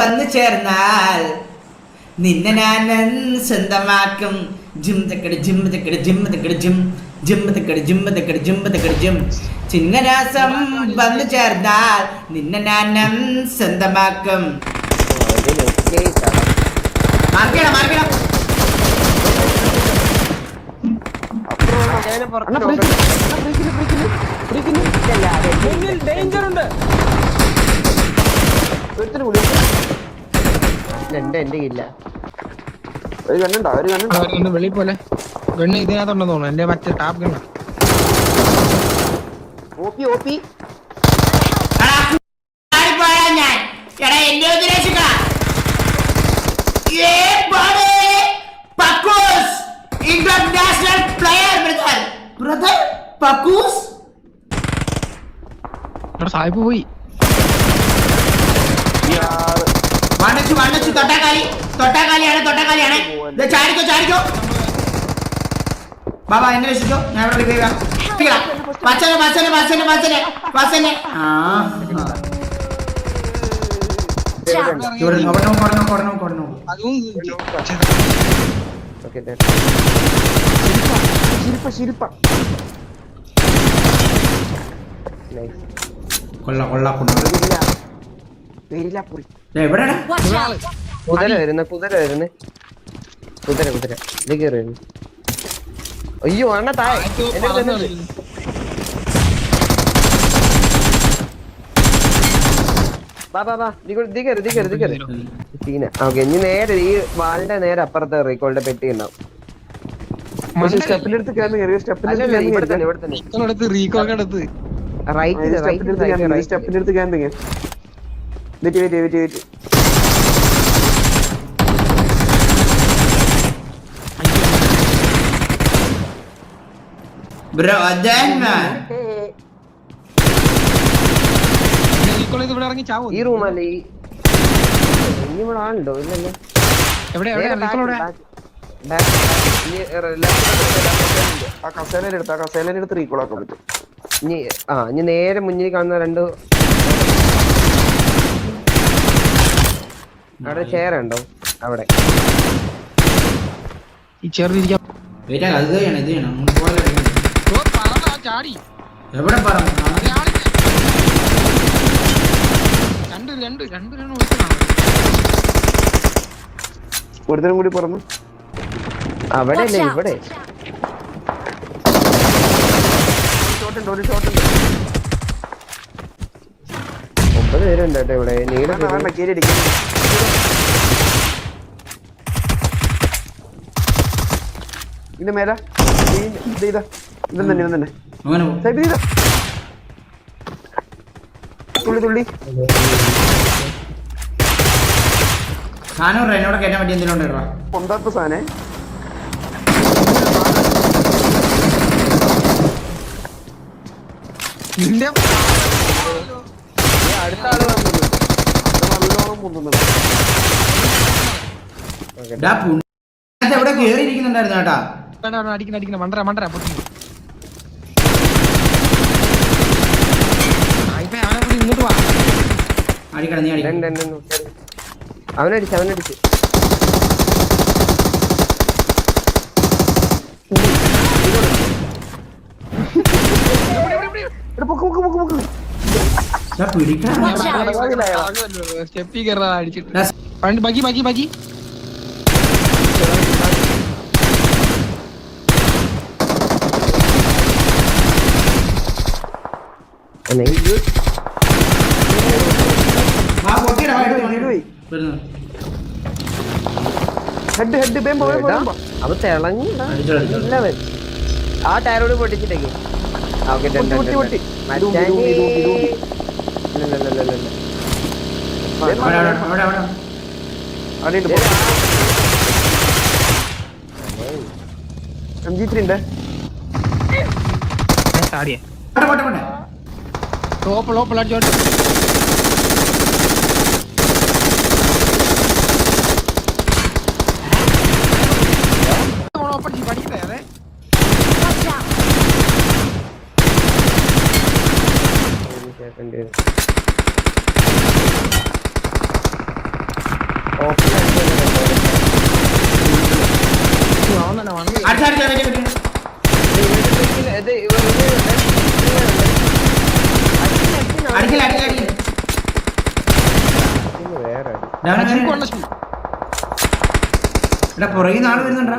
വന്നു ചേർന്നാൽ നിന്നെ ഞാൻ സ്വന്തമാക്കും. ജിം തക്കട് ജിം തക്കട് ജിം തക്കട് ജിം. ജിം തക്കട് ജിം തക്കട് ജിം തക്കട് ജിം. ചിങ്ങരാസം വന്നു ചേർന്നാൽ നിന്നെ ഞാൻ സ്വന്തമാക്കും. മാർക്കണം മാർക്കണം ഡേഞ്ചർ ഉണ്ട്. എന്റെ എന്റെ ഇല്ല ഒരു കണ്ണുണ്ടോ? ഒരു കണ്ണുണ്ടോ? അവരുണ്ട് വെളി പോലെ. ഗണ്ണ് ഇതിനകത്തുണ്ടെന്ന് തോന്നുന്നു. എന്റെ മറ്റേ ടാപ്പ് ഗണ്ണ. ഓപ്പി ഓപ്പി. പോയാ ഞാൻ? എടാ എന്റെ ഉദ്ദേശിക്ക പക്കൂസ് ഇന്റർനാഷണൽ പ്ലെയർ ബ്രദർ. ബ്രദർ പക്കൂസ്. ഇവിടെ സായിപ്പ് പോയി. തൊട്ടാക്കാലി തൊട്ടാക്കാലിയാണ് തൊട്ടാക്കാലിയാണ്. ദേ ചാടിക്കോ ചാടിക്കോ. ബാബാ എന്നെ രക്ഷിച്ചോ? ഞാൻ ഇവിടെ റിവൈവ് ചെയ്യാം പച്ചനെ പച്ചനെ പച്ചനെ പച്ചനെ പച്ചനെ ആ. ഇവിടെ നോക്കണം ശില്പ ശില്പ നൈസ് കൊള്ള കൊള്ള കൊള്ള. പേരില്ല കുതിര വരുന്ന കുതിര വരുന്ന. കുതിര കുതിര. ഇത് കയറി വരുന്നു അയ്യോ അണ്ണ താഴെ. ഓക്കെ. ഇനി നേരെ ഈ നേരെ അപ്പുറത്തെ റീകോളിന്റെ പെട്ടി ഉണ്ടാവും. കയറി കയറി ഇവിടെ തന്നെ ഇവിടെ തന്നെ. Recall right wait wait wait wait. Bro man ചാവോ? ഈ റൂമല്ലേ ഈ ഇനി ഇവിടെ ആളുണ്ടോ? ഇല്ലല്ലോ. എവിടെ എവിടെ? ആ അടുത്ത് ആ അടുത്ത് പറ്റും. ഇനി ആ ഇനി നേരെ മുന്നിൽ കാണുന്ന രണ്ട് അവിടെ ചെയർ ഉണ്ടോ? അവിടെ. ഈ വെയിറ്റ് അത് ചെയ്യണം ഇത് ചെയ്യണം. ചാടി. എവിടെ പറഞ്ഞു. രണ്ട് രണ്ട്. ഒരുത്തരം കൂടി പറഞ്ഞു അവിടെ അല്ലേ ഇവിടെ. ഷോട്ട് ഉണ്ട് ഒരു ഷോട്ട് ഉണ്ട്. ഒമ്പത് പേരുണ്ട് കേട്ടോ ഇവിടെ. നീല വേണ്ട ഇന്ന് ഇതിന്റെ മേല. ഇത് ഇതാ. ഇതെന്നെ തന്നെ ഇതം തന്നെ. തുള്ളി തുള്ളി. സാധനം ഇടറാ, എന്നോട് കയറ്റാൻ പറ്റി എന്തെങ്കിലും ഉണ്ടോ ഒന്നാത്ത സാധനേ നിന്റെ അടുത്ത ആൾ നല്ലോണം എവിടെ കേറി ഇരിക്കുന്നുണ്ടായിരുന്നു കേട്ടാ വേണ്ട, വേണ്ട, അടിക്കണ അടിക്കണ മണ്ടര മണ്ടര പൊട്ടി ആ, ഇപ്പൊ അവനെ കൂടി ഇങ്ങോട്ട് വാ അടിക്കട നീ അടി. അവനടിച്ച് അവനടിച്ച്. പൊക്ക് പൊക്ക് പൊക്ക് പൊക്ക്. ഡാ പിടിക്കണം Watch out! വരുന്നു. ഹെഡ് ഹെഡ് ബേമ്പോ ബേമ്പോ ബേമ്പോ അവൻ തിളങ്ങി. അടിച്ചോ, അടിച്ചോ. ആ ടയറോട് പൊട്ടിച്ചിട്ടേക്ക്. ഓക്കെ എം ജി ത്രീ ഉണ്ട്. ടോപ്പ് ടോപ്പ് അടിച്ചോട്ട് പഠിക്കട്ടെ അതെ Watch out! ഓപ്പൺ അവൻ തന്നെ വണ്ടി അടിച്ചടിച്ച് അടിച്ച് അടിച്ച്. ഇത് ഇവ- ഇത് ഉണ്ട്. അടിക്കില്ല അടിക്കില്ല അടിക്കില്ല ഇത് വേറെ അടി. ഡാ, അവനെ അജിക്ക് കയറി. കൊണ്ട ശരി. എടാ പുറകിൽ നാൾ വരുന്നുണ്ടാ.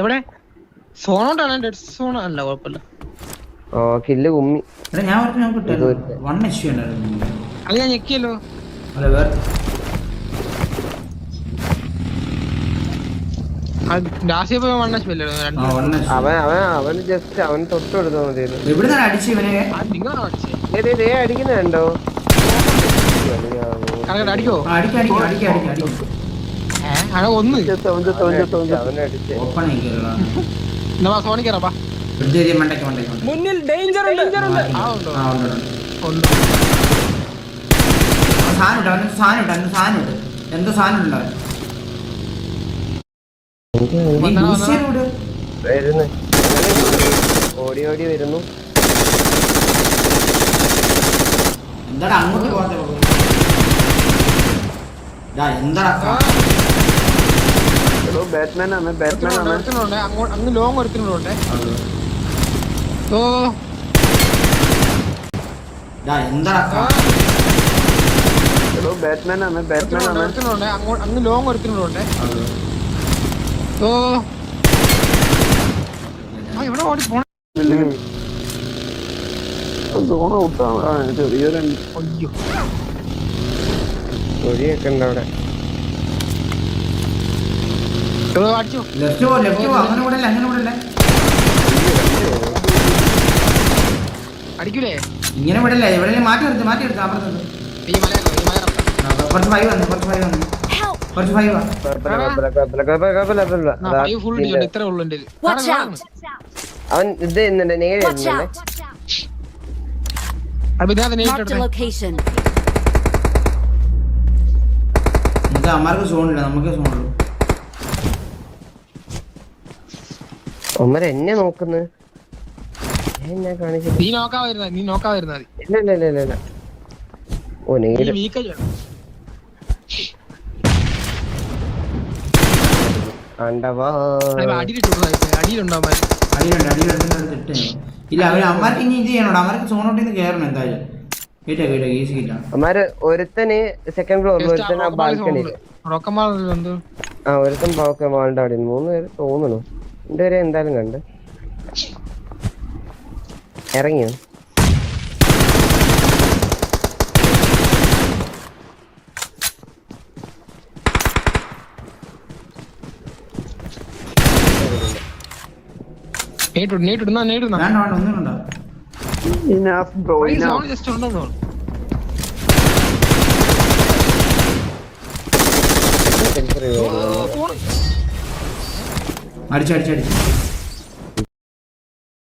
എവിടെ സോണോട്ടാണ് ഡെഡ് സോൺ അല്ല കുഴപ്പമില്ല ഓ കില്ല് കുമ്മി. ഞാൻ ഞാൻ ഇത് വൺ എച്ച് ഉണ്ടായിരുന്നു. അത് ഞാൻ ഞെക്കിയല്ലോ. അല്ല വേറെ അവന് ജസ്റ്റ് അവൻ തൊട്ട് കൊടുത്താൽ മതിയല്ലോ എവിടെ അടിച്ച് ഇവനെ? നിങ്ങളാണ് അടിച്ചത് ദേ, ദേ, ദേ അടിക്കുന്നുണ്ടോ ഒന്ന്. മുന്നിൽ ഡേഞ്ചർ ഉണ്ട് ആ ഉണ്ടോ ആ ഉണ്ട് ഉണ്ട് ഉണ്ട് ആ, സാധനം ഉണ്ട് സാധനമുണ്ട്. സാധനം ഉണ്ട് അവന്. സാധനം ഉണ്ട് എന്തോ സാധനം ഉണ്ട് അവൻ ഓടി ഓടി വരുന്നു. എന്താടാ അങ്ങോട്ട് പോകാത്ത എന്താടാ ബാറ്റ്മാൻ ആണ് ബാറ്റ്മാൻ ആണ്. ഒരുത്തനുണ്ട് അങ്ങോട്ട് അങ്ങ് ലോങ് ഒരുത്തനുണ്ട് എന്താടാ ബാറ്റ്മാൻ ആണ് ബാറ്റ്മാൻ ആണ്. ഒരുത്തനുണ്ട് അങ്ങോട്ട് അങ്ങ് ലോങ് ഒരുത്തനുണ്ട്. ഓ ഇവിടെ ഓടി പോണ? സോണ ഔട്ടാണ് ആ ചെറിയൊരു അയ്യോ. ഒഴിയൊക്കെ ഉണ്ട് അവിടെ. ഇവിടെ അടിച്ചോ. ലെഫ്റ്റ് പോ ലെഫ്റ്റ് പോ അങ്ങനെ കൂടെ അങ്ങനെ കൂടെ അടിക്കൂലേ? ഇങ്ങനെ വിടല്ലേ ഇവിടെ മാറ്റി നിർത്തി മാറ്റി നിർത്തി അപ്പുറത്ത് ഈ മലയാളം ഈ മലയാളം ആ, കുറച്ച് ഫൈവ് വന്നു. കുറച്ച് ഫൈവ് വന്നു! കുറച്ച് ഫൈവ്! അവൻ ഇത് ചെയ്യുന്നുണ്ട് നേരെ നമുക്ക് അമ്മമാർക്ക് സോണില്ല നമുക്ക് സോണുള്ളൂ. ഒന്നര എന്നെ നോക്കുന്നത് ഞാൻ എന്നെ നീ നോക്കാൻ വരുന്ന നീ നോക്കാൻ വരുന്ന മതി. ഇല്ല ഇല്ല ഇല്ല ഇല്ല ഇല്ല. ഓ നീ നേരെ. ഇല്ല അവർ അമ്മമാർക്ക് ഇനി ഇത് ചെയ്യണോടാ. അമ്മമാർക്ക് സോണോട്ടിൽ നിന്ന് കയറണം എന്തായാലും. കേട്ടോ കേട്ടോ ഈസി ഒരുത്തന് സെക്കൻഡ് ഫ്ലോറിൽ ഒരുത്തൻ ആ ബാൽക്കണിയിൽ ആ ഒരുത്തൻ ബാൽക്കണി വാളിന്റെ അവിടെ മൂന്ന് പേര് എന്തായാലും കണ്ട്. ഇറങ്ങിയോ? നേരിട്ടു നേരിട്ടുന്ന നേരിടുന്ന വേണ്ട വേണ്ട ഒന്നും വേണ്ട. ഇനാഫ് ബ്രോ ഇനാഫ് ജസ്റ്റ് ഉണ്ടെന്ന് അടിച്ചടിച്ചടിച്ച്